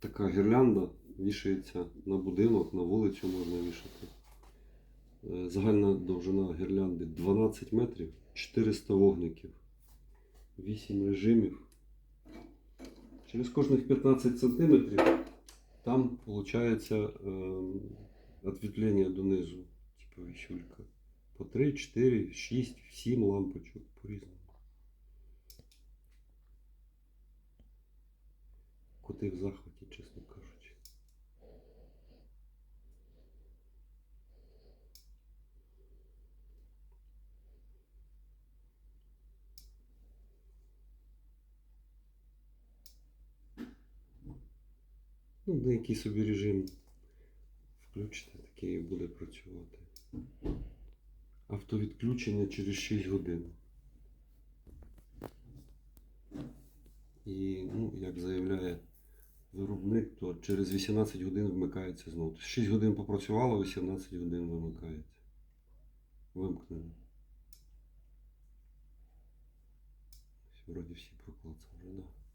така гірлянда вішається на будинок, на вулицю можна вішати. Е, Загальна довжина гірлянди 12 метрів, 400 вогників, 8 режимів. Через кожних 15 сантиметрів там виходить відвітлення донизу, типу віщулька. По 3, 4, 6, 7 лампочок по-різному. Коти в захваті, чесно кажучи. Ну, на який собі режим включите, такий і буде працювати. Автовідключення через 6 годин. І, ну, як заявляє виробник, то через 18 годин вмикається знову. Тобто 6 годин попрацювало, 18 годин вимикається. Вимкнено. Вроді всі проклацали, да. Така гірляндочка.